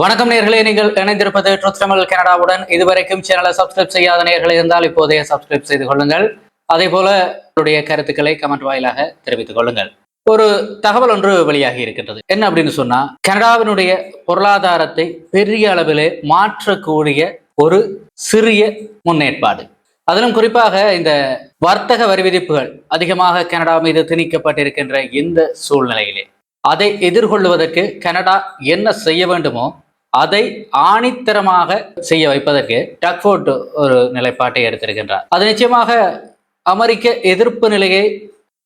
வணக்கம் நேர்களை நீங்கள் இணைந்திருப்பது ட்ரூத் தமிழ் கனடாவுடன். இதுவரைக்கும் சேனலை சப்ஸ்கிரைப் செய்யாத நேர்கள் இருந்தால் இப்போதைய சப்ஸ்கிரைப் செய்து கொள்ளுங்கள். அதே போல உங்களுடைய கருத்துக்களை கமெண்ட் வாயிலாக தெரிவித்துக் கொள்ளுங்கள். ஒரு தகவல் ஒன்று வெளியாகி இருக்கின்றது. என்ன அப்படின்னு சொன்னா கனடாவினுடைய பொருளாதாரத்தை பெரிய அளவிலே மாற்றக்கூடிய ஒரு சிறிய முன்னேற்பாடு. அதிலும் குறிப்பாக இந்த வர்த்தக வரி விதிப்புகள் அதிகமாக கனடா மீது திணிக்கப்பட்டிருக்கின்ற இந்த சூழ்நிலையிலே. அதை எதிர்கொள்வதற்கு கனடா என்ன செய்ய வேண்டுமோ அதை ஆணித்தரமாக செய்ய வைப்பதற்கு டக்ஃபோர்ட் ஒரு நிலைப்பாட்டை எடுத்திருக்கின்றார். அது நிச்சயமாக அமெரிக்க எதிர்ப்பு நிலையை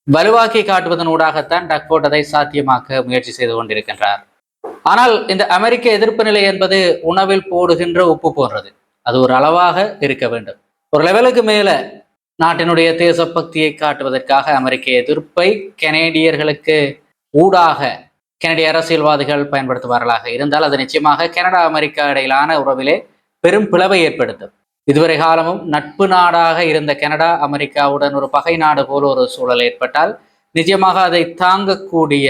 வலுவாக்கி காட்டுவதனூடாகத்தான் டக்ஃபோர்ட் அதை சாத்தியமாக்க முயற்சி செய்து கொண்டிருக்கின்றார். ஆனால் இந்த அமெரிக்க எதிர்ப்பு நிலை என்பது உணவில் போடுகின்ற உப்பு போன்றது. அது ஒரு அளவாக இருக்க வேண்டும். ஒரு லெவலுக்கு மேலே நாட்டினுடைய தேசபக்தியை காட்டுவதற்காக அமெரிக்க எதிர்ப்பை கனேடியர்களுக்கு ஊடாக கனடிய அரசியல்வாதிகள் பயன்படுத்துவார்களாக இருந்தால் அது நிச்சயமாக கனடா அமெரிக்கா இடையிலான உறவிலே பெரும் பிளவை ஏற்படுத்தும். இதுவரை காலமும் நட்பு நாடாக இருந்த கனடா அமெரிக்காவுடன் ஒரு பகை நாடு போல ஒரு சூழல் ஏற்பட்டால் நிச்சயமாக அதை தாங்கக்கூடிய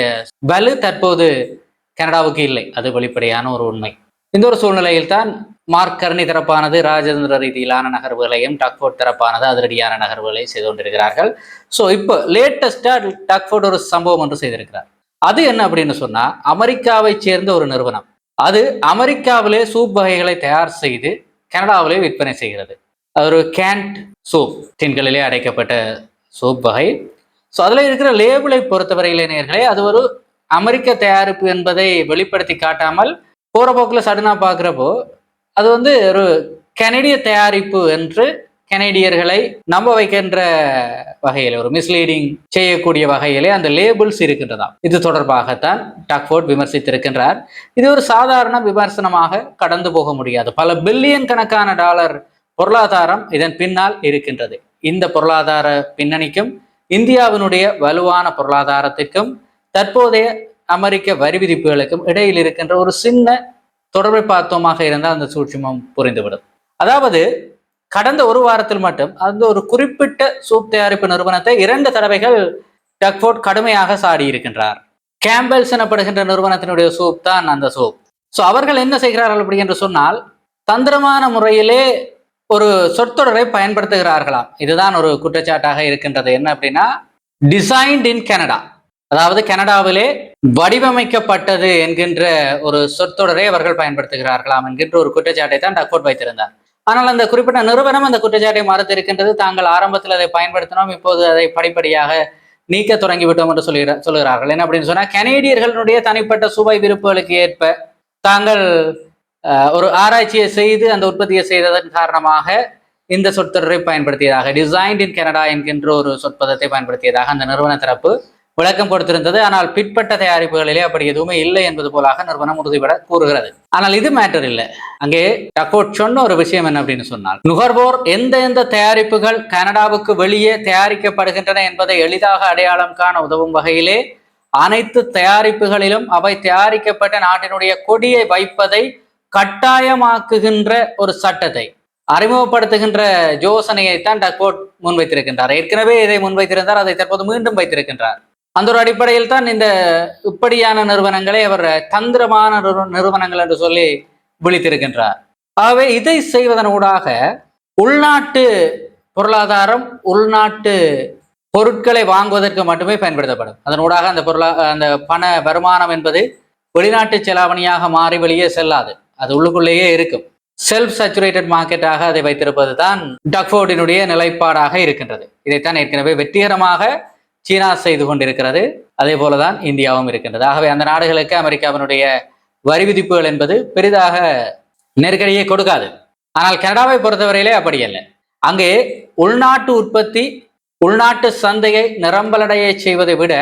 வலு தற்போது கனடாவுக்கு இல்லை. அது வெளிப்படையான ஒரு உண்மை. இந்த ஒரு சூழ்நிலையில் தான் மார்க் கர்னி தரப்பானது ராஜேந்திர ரீதியிலான நகர்வுகளையும் டக்ஃபோர்ட் தரப்பானது அதிரடியான நகர்வுகளையும் செய்து கொண்டிருக்கிறார்கள். ஸோ இப்போ லேட்டஸ்டாக டக்ஃபோர்ட் ஒரு சம்பவம் ஒன்று செய்திருக்கிறார். அது என்ன அப்படின்னு சொன்னா அமெரிக்காவை சேர்ந்த ஒரு நிறுவனம். அது அமெரிக்காவிலே சூப் வகைகளை தயார் செய்து கனடாவிலே விற்பனை செய்கிறது. அது ஒரு கேண்ட் சூப் டின்களிலே அடைக்கப்பட்ட சூப் வகை. ஸோ அதில் இருக்கிற லேபிளை பொறுத்தவரையில் நேர்களே அது ஒரு அமெரிக்க தயாரிப்பு என்பதை வெளிப்படுத்தி காட்டாமல் போகிற போக்கில் சடனாக பார்க்குறப்போ அது வந்து ஒரு கனடிய தயாரிப்பு என்று கனேடியர்களை நம்ப வைக்கின்ற வகையில் ஒரு மிஸ்லீடிங் செய்யக்கூடிய வகையிலே அந்த லேபிள்ஸ் இருக்கின்றதாம். இது தொடர்பாகத்தான் டக்ஃபோர்ட் விமர்சித்திருக்கின்றார். இது ஒரு சாதாரண விமர்சனமாக கடந்து போக முடியாது. பல பில்லியன் கணக்கான டாலர் பொருளாதாரம் இதன் பின்னால் இருக்கின்றது. இந்த பொருளாதார பின்னணிக்கும் இந்தியாவினுடைய வலுவான பொருளாதாரத்திற்கும் தற்போதைய அமெரிக்க வரி விதிப்புகளுக்கும் இடையில் இருக்கின்ற ஒரு சின்ன தொடர்பை பார்த்தோமாக இருந்தால் அந்த சூட்சிமம் புரிந்துவிடும். அதாவது கடந்த ஒரு வாரத்தில் மட்டும் அந்த ஒரு குறிப்பிட்ட சூப் தயாரிப்பு நிறுவனத்தை இரண்டு தடவைகள் டக்ஃபோர்ட் கடுமையாக சாடி இருக்கின்றார். கேம்பல்ஸ் எனப்படுகின்ற நிறுவனத்தினுடைய சூப் தான் அந்த சூப். ஸோ அவர்கள் என்ன செய்கிறார்கள் அப்படி என்று சொன்னால் தந்திரமான முறையிலே ஒரு சொற்றொடரை பயன்படுத்துகிறார்களாம் இதுதான் ஒரு குற்றச்சாட்டாக இருக்கின்றது. என்ன அப்படின்னா டிசைன்ட் இன் கனடா அதாவது கனடாவிலே வடிவமைக்கப்பட்டது என்கின்ற ஒரு சொற்றொடரை அவர்கள் பயன்படுத்துகிறார்களாம் என்கின்ற ஒரு குற்றச்சாட்டை தான் டக்ஃபோர்ட் வைத்திருந்தார். ஆனால் அந்த குறிப்பிட்ட நிறுவனம் அந்த குற்றச்சாட்டை மறுத்திருக்கின்றது. தாங்கள் ஆரம்பத்தில் அதை பயன்படுத்தினோம் இப்போது அதை படிப்படியாக நீக்க தொடங்கிவிட்டோம் என்று சொல்லுகிற சொல்கிறார்கள். என்ன அப்படின்னு சொன்னால் கனேடியர்களுடைய தனிப்பட்ட சுவை விருப்புகளுக்கு ஏற்ப தாங்கள் ஒரு ஆராய்ச்சியை செய்து அந்த உற்பத்தியை செய்ததன் காரணமாக இந்த சொற்றொடரை பயன்படுத்தியதாக டிசைன்ட் இன் கனடா என்கின்ற ஒரு சொற்பதத்தை பயன்படுத்தியதாக அந்த நிறுவன தரப்பு விளக்கம் கொடுத்திருந்தது. ஆனால் பிற்பட்ட தயாரிப்புகளிலே அப்படி எதுவுமே இல்லை என்பது போலாக நிறுவனம் உறுதிபட கூறுகிறது. ஆனால் இது மேட்டர் இல்லை. அங்கே டக்கோட் சொன்ன ஒரு விஷயம் என்ன அப்படின்னு சொன்னால் நுகர்வோர் எந்த எந்த தயாரிப்புகள் கனடாவுக்கு வெளியே தயாரிக்கப்படுகின்றன என்பதை எளிதாக அடையாளம் காண உதவும் வகையிலே அனைத்து தயாரிப்புகளிலும் அவை தயாரிக்கப்பட்ட நாட்டினுடைய கொடியை வைப்பதை கட்டாயமாக்குகின்ற ஒரு சட்டத்தை அறிமுகப்படுத்துகின்ற யோசனையைத்தான் டக்கோட் முன்வைத்திருக்கின்றார். ஏற்கனவே இதை முன்வைத்திருந்தார் அதை தற்போது மீண்டும் வைத்திருக்கின்றார். அந்த ஒரு அடிப்படையில் தான் இந்த இப்படியான நிறுவனங்களை அவர் தந்திரமான நிறுவனங்கள் என்று சொல்லி விழித்திருக்கின்றார் ஆகவே இதை செய்வதன் ஊடாக உள்நாட்டு பொருளாதாரம் உள்நாட்டு பொருட்களை வாங்குவதற்கு மட்டுமே பயன்படுத்தப்படும். அதனூடாக அந்த பொருளா அந்த பண வருமானம் என்பது வெளிநாட்டு செலாவணியாக மாறி வெளியே செல்லாது. அது உள்ளுக்குள்ளேயே இருக்கும். செல்ஃப் சச்சுரேட்டட் மார்க்கெட்டாக அதை வைத்திருப்பது தான் டக்ஃபோர்டினுடைய நிலைப்பாடாக இருக்கின்றது. இதைத்தான் ஏற்கனவே வெற்றிகரமாக சீனா செய்து கொண்டிருக்கிறது. அதே போலதான் இந்தியாவும் இருக்கின்றது. ஆகவே அந்த நாடுகளுக்கு அமெரிக்காவினுடைய வரி விதிப்புகள் என்பது பெரிதாக நெருக்கடியை கொடுக்காது. ஆனால் கனடாவை பொறுத்தவரையிலே அப்படி இல்லை அங்கே உள்நாட்டு உற்பத்தி உள்நாட்டு சந்தையை நிரம்பலடைய செய்வதை விட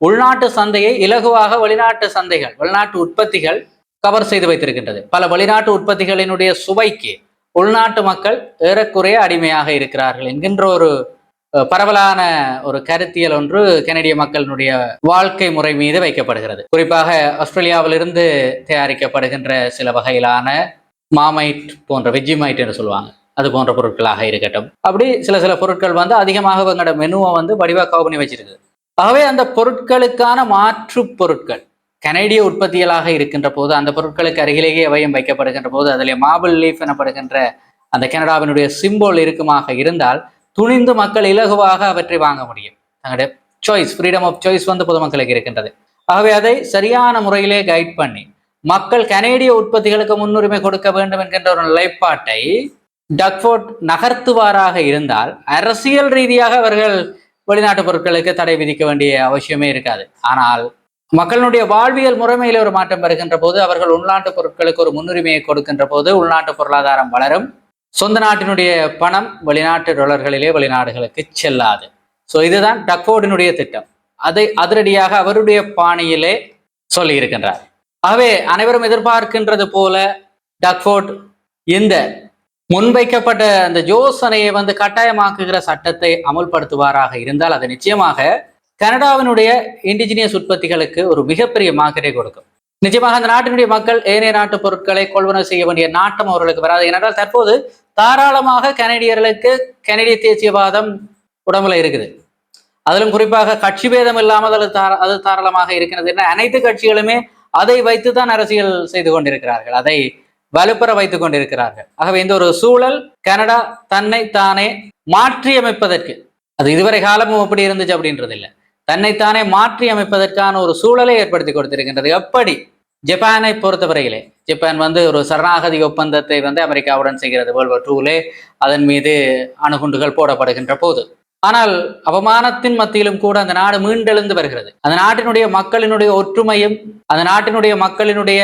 உள்நாட்டு சந்தையை இலகுவாக வெளிநாட்டு சந்தைகள் வெளிநாட்டு உற்பத்திகள் கவர் செய்து வைத்திருக்கின்றது. பல வெளிநாட்டு உற்பத்திகளினுடைய சுவைக்கு உள்நாட்டு மக்கள் ஏறக்குறைய அடிமையாக இருக்கிறார்கள் என்கின்ற ஒரு பரவலான ஒரு கருத்தியல் ஒன்று கனடிய மக்களினுடைய வாழ்க்கை முறை மீது வைக்கப்படுகிறது. குறிப்பாக ஆஸ்திரேலியாவிலிருந்து தயாரிக்கப்படுகின்ற சில வகையிலான மாமைட் போன்ற வெஜ்ஜிமைட் என்று சொல்லுவாங்க. அது போன்ற பொருட்களாக இருக்கட்டும். அப்படி சில சில பொருட்கள் வந்து அதிகமாக எங்களோட மெனுவை வந்து வடிவாக பண்ணி வச்சிருக்குது. ஆகவே அந்த பொருட்களுக்கான மாற்று பொருட்கள் கனேடிய உற்பத்திகளாக இருக்கின்ற போது அந்த பொருட்களுக்கு அருகிலேயே வயம் வைக்கப்படுகின்ற போது அதிலே மாபிள் லீஃப் எனப்படுகின்ற அந்த கனடாவினுடைய சிம்போல் இருக்குமாக இருந்தால் துணிந்து மக்கள் இலகுவாக அவற்றை வாங்க முடியும். தங்களுடைய சாய்ஸ் ஃப்ரீடம் ஆஃப் சாய்ஸ் வந்து பொதுமக்களுக்கு இருக்கின்றது. ஆகவே அதை சரியான முறையிலே கைட் பண்ணி மக்கள் கனேடிய உற்பத்திகளுக்கு முன்னுரிமை கொடுக்க வேண்டும் என்கின்ற ஒரு நிலைப்பாட்டை டக்ஃபோர்ட் நகர்த்துவாராக இருந்தால் அரசியல் ரீதியாக அவர்கள் வெளிநாட்டு பொருட்களுக்கு தடை விதிக்க வேண்டிய அவசியமே இருக்காது. ஆனால் மக்களுடைய வாழ்வியல் முறைமையில ஒரு மாற்றம் வருகின்ற போது அவர்கள் உள்நாட்டு பொருட்களுக்கு ஒரு முன்னுரிமையை கொடுக்கின்ற போது உள்நாட்டு பொருளாதாரம் வளரும். சொந்த நாட்டினுடைய பணம் வெளிநாட்டு டொலர்களிலே வெளிநாடுகளுக்கு செல்லாது. ஸோ இதுதான் டக்ஃபோர்டினுடைய திட்டம். அதை அதிரடியாக அவருடைய பாணியிலே சொல்லி இருக்கின்றார் ஆகவே அனைவரும் எதிர்பார்க்கின்றது போல டக்ஃபோர்ட் இந்த முன்வைக்கப்பட்ட அந்த யோசனையை வந்து கட்டாயமாக்குகிற சட்டத்தை அமுல்படுத்துவாராக இருந்தால் அது நிச்சயமாக கனடாவினுடைய இண்டிஜினியஸ் உற்பத்திகளுக்கு ஒரு மிகப்பெரிய மார்க்கெட்டை கொடுக்கும். நிச்சயமாக அந்த நாட்டினுடைய மக்கள் ஏனைய நாட்டு பொருட்களை கொள்வனவு செய்ய வேண்டிய நாட்டம் அவர்களுக்கு வராது. ஏனென்றால் தற்போது தாராளமாக கனடியர்களுக்கு கனடிய தேசியவாதம் உடம்புல இருக்குது. அதிலும் குறிப்பாக கட்சி பேதம் இல்லாமல் அது தார அது தாராளமாக இருக்கிறது என அனைத்து கட்சிகளுமே அதை வைத்து தான் அரசியல் செய்து கொண்டிருக்கிறார்கள். அதை வலுப்பெற வைத்துக் கொண்டிருக்கிறார்கள். ஆகவே இந்த ஒரு சூழல் கனடா தன்னை தானே மாற்றியமைப்பதற்கு அது இதுவரை காலமும் எப்படி இருந்துச்சு அப்படின்றது இல்லை தன்னைத்தானே மாற்றி அமைப்பதற்கான ஒரு சூழலை ஏற்படுத்தி கொடுத்திருக்கின்றது. எப்படி? ஜப்பானை பொறுத்தவரையிலே. ஜப்பான் வந்து ஒரு சரணாகதி ஒப்பந்தத்தை வந்து அமெரிக்காவுடன் செய்கிறது வேர்ல்ட் வார் டூலே அதன் மீது அணுகுண்டுகள் போடப்படுகின்ற போது. ஆனால் அவமானத்தின் மத்தியிலும் கூட அந்த நாடு மீண்டெழுந்து வருகிறது. அந்த நாட்டினுடைய மக்களினுடைய ஒற்றுமையும் அந்த நாட்டினுடைய மக்களினுடைய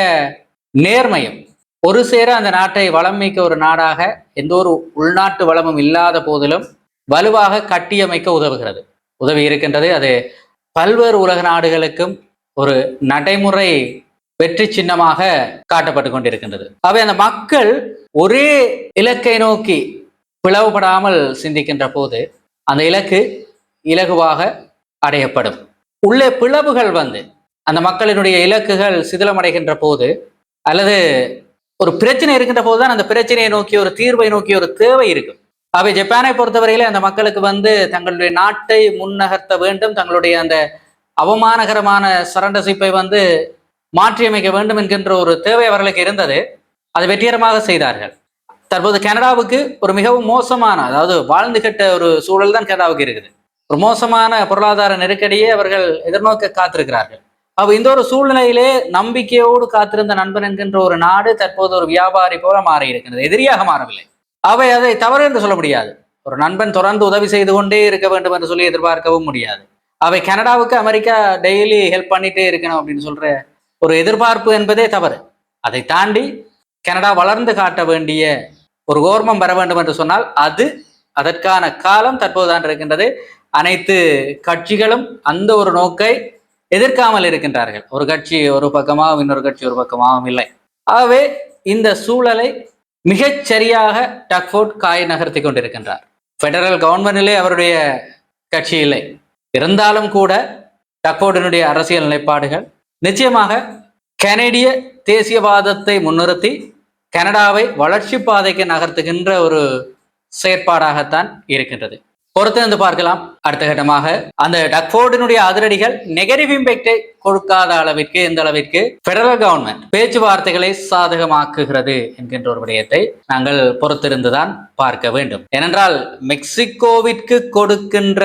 நேர்மையும் ஒரு சேர அந்த நாட்டை வளம் மிக்க ஒரு நாடாக எந்த ஒரு உள்நாட்டு வளமும் இல்லாத போதிலும் வலுவாக கட்டியமைக்க உதவுகிறது. உதவி இருக்கின்றது. அது பல்வேறு உலக நாடுகளுக்கும் ஒரு நடைமுறை வெற்றி சின்னமாக காட்டப்பட்டு கொண்டிருக்கின்றது. அவை அந்த மக்கள் ஒரே இலக்கை நோக்கி பிளவுபடாமல் சிந்திக்கின்ற போது அந்த இலக்கு இலகுவாக அடையப்படும். உள்ளே பிளவுகள் வந்து அந்த மக்களினுடைய இலக்குகள் சிதிலமடைகின்ற போது அல்லது ஒரு பிரச்சனை இருக்கின்ற போது தான் அந்த பிரச்சனையை நோக்கி ஒரு தீர்வை நோக்கி ஒரு தேவை இருக்கும். அவை ஜப்பானை பொறுத்தவரையில அந்த மக்களுக்கு வந்து தங்களுடைய நாட்டை முன்னகர்த்த வேண்டும் தங்களுடைய அந்த அவமானகரமான சரண்டசிப்பை வந்து மாற்றியமைக்க வேண்டும் என்கின்ற ஒரு தேவை அவர்களுக்கு இருந்தது. அதை வெற்றிகரமாக செய்தார்கள். தற்போது கனடாவுக்கு ஒரு மிகவும் மோசமான அதாவது வாழ்ந்து கெட்ட ஒரு சூழல் தான் கனடாவுக்கு இருக்குது. ஒரு மோசமான பொருளாதார நெருக்கடியை அவர்கள் எதிர்நோக்க காத்திருக்கிறார்கள். அப்ப இந்த ஒரு சூழ்நிலையிலே நம்பிக்கையோடு காத்திருந்த நண்பன் என்கின்ற ஒரு நாடு தற்போது ஒரு வியாபாரி போல மாறி இருக்கிறது எதிரியாக மாறவில்லை. அவை அதை தவறு என்று சொல்ல முடியாது. ஒரு நண்பன் தொடர்ந்து உதவி செய்து கொண்டே இருக்க வேண்டும் என்று சொல்லி எதிர்பார்க்கவும் முடியாது. அவை கனடாவுக்கு அமெரிக்கா டெய்லி ஹெல்ப் பண்ணிட்டே இருக்கணும் அப்படின்னு சொல்ற ஒரு எதிர்பார்ப்பு என்பதே தவறு. அதை தாண்டி கனடா வளர்ந்து காட்ட வேண்டிய ஒரு கோர்மம் வர வேண்டும் என்று சொன்னால் அது அதற்கான காலம் தற்போதுதான் இருக்கின்றது. அனைத்து கட்சிகளும் அந்த ஒரு நோக்கை எதிர்க்காமல் இருக்கின்றார்கள். ஒரு கட்சி ஒரு பக்கமாகவும் இன்னொரு கட்சி ஒரு பக்கமாகவும் இல்லை. ஆகவே இந்த சூழலை மிகச் சரியாக டக்ஃபோர்ட் காய் நகர்த்தி கொண்டிருக்கின்றார். ஃபெடரல் கவர்மெண்டிலே அவருடைய கட்சி இல்லை. இருந்தாலும் கூட டக்ஃபோர்டினுடைய அரசியல் நிலைப்பாடுகள் நிச்சயமாக கனடிய தேசியவாதத்தை முன்னிறுத்தி கனடாவை வளர்ச்சி பாதைக்கு நகர்த்துகின்ற ஒரு செயற்பாடாகத்தான் இருக்கின்றது. பொறுத்திருந்து பார்க்கலாம். அடுத்த கட்டமாக அந்த டக்ஃபோர்டினுடைய அதிரடிகள் நெகட்டிவ் இம்பேக்டை கொடுக்காத அளவிற்கு எந்த அளவிற்கு? பெடரல் கவர்மெண்ட் பேச்சுவார்த்தைகளை சாதகமாக்குகிறது என்கின்ற ஒரு விடயத்தை நாங்கள் பொறுத்திருந்துதான் பார்க்க வேண்டும். ஏனென்றால் மெக்சிகோவிற்கு கொடுக்கின்ற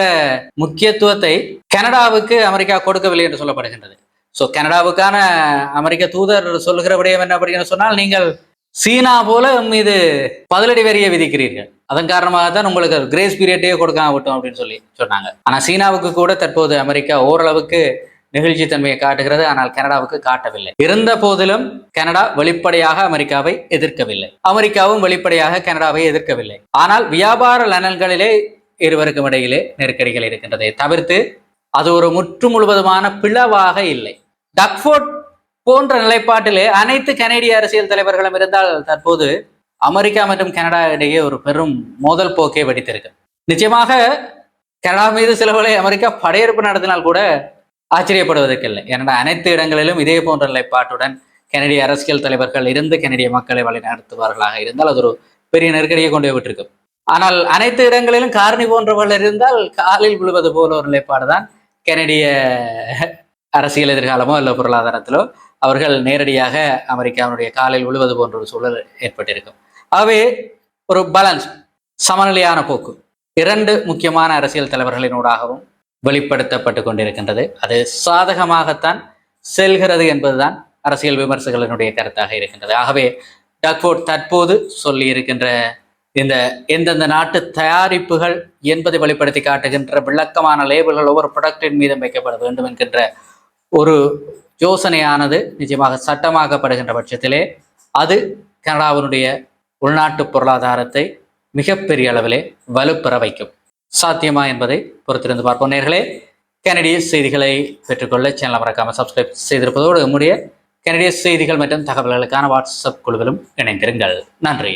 முக்கியத்துவத்தை கனடாவுக்கு அமெரிக்கா கொடுக்கவில்லை என்று சொல்லப்படுகின்றது. ஸோ கனடாவுக்கான அமெரிக்க தூதர் சொல்லுகிற விடயம் என்ன அப்படின்னு சொன்னால் நீங்கள் சீனா போல மீது பதிலடி வரியை விதிக்கிறீர்கள். அதன் காரணமாக தான் உங்களுக்கு கிரேஸ் பீரியட்டே கொடுக்காம விட்டோம் அப்படின்னு சொல்லி சொன்னாங்க. ஆனால் சீனாவுக்கு கூட தற்போது அமெரிக்கா ஓரளவுக்கு நெகிழ்ச்சி தன்மையை காட்டுகிறது. ஆனால் கனடாவுக்கு காட்டவில்லை. இருந்த போதிலும் கனடா வெளிப்படையாக அமெரிக்காவை எதிர்க்கவில்லை. அமெரிக்காவும் வெளிப்படையாக கனடாவை எதிர்க்கவில்லை. ஆனால் வியாபார நலன்களிலே இருவருக்கும் இடையிலே நெருக்கடிகள் இருக்கின்றதை தவிர்த்து அது ஒரு முற்று முழுவதுமான பிளவாக இல்லை. டக்ஃபோர்ட் போன்ற நிலைப்பாட்டிலே அனைத்து கனேடிய அரசியல் தலைவர்களும் இருந்தால் தற்போது அமெரிக்கா மற்றும் கனடா இடையே ஒரு பெரும் மோதல் போக்கை வெடித்திருக்கு. நிச்சயமாக கனடா மீது சிலவளை அமெரிக்கா படையெடுப்பு நடத்தினால் கூட ஆச்சரியப்படுவதற்கில்லை ஏன்னா அனைத்து இடங்களிலும் இதே போன்ற நிலைப்பாட்டுடன் கனடிய அரசியல் தலைவர்கள் இருந்து கனடிய மக்களை வழிநடத்துவார்களாக இருந்தால் அது ஒரு பெரிய நெருக்கடியை கொண்டு விட்டிருக்கும் ஆனால் அனைத்து இடங்களிலும் காரணி போன்றவர்கள் இருந்தால் காலில் விழுவது போல ஒரு நிலைப்பாடு தான் கனடிய அரசியல் எதிர்காலமோ அல்ல பொருளாதாரத்திலோ அவர்கள் நேரடியாக அமெரிக்காவினுடைய காலில் விழுவது போன்ற ஒரு சூழல் ஏற்பட்டிருக்கும். ஆகவே ஒரு பேலன்ஸ் சமநிலையான போக்கு. இரண்டு முக்கியமான அரசியல் தலைவர்களினூடாகவும் வெளிப்படுத்தப்பட்டு கொண்டிருக்கின்றது. அது சாதகமாகத்தான் செல்கிறது என்பதுதான் அரசியல் விமர்சகர்களுடைய கருத்தாக இருக்கின்றது. ஆகவே டக்ஃபோர்ட் தற்போது சொல்லி இருக்கின்ற இந்த எந்தெந்த நாட்டு தயாரிப்புகள் என்பதை வெளிப்படுத்தி காட்டுகின்ற விளக்கமான லேபிள்கள் ஒவ்வொரு ப்ரொடக்டின் மீதும் வைக்கப்பட வேண்டும் என்கின்ற ஒரு யோசனையானது நிச்சயமாக சட்டமாக்கப்படுகின்ற பட்சத்திலே அது கனடாவினுடைய உள்நாட்டு பொருளாதாரத்தை மிகப்பெரிய அளவிலே வலுப்பெற வைக்கும். சாத்தியமா என்பதை பொறுத்திருந்து பார்ப்போம் நேர்களே. கனடிய செய்திகளை பெற்றுக்கொள்ள சேனலை மறக்காமல் சப்ஸ்கிரைப் செய்திருப்பதோடு நம்முடைய கனடிய செய்திகள் மற்றும் தகவல்களுக்கான வாட்ஸ்அப் குழுவிலும் இணைந்திருங்கள். நன்றி.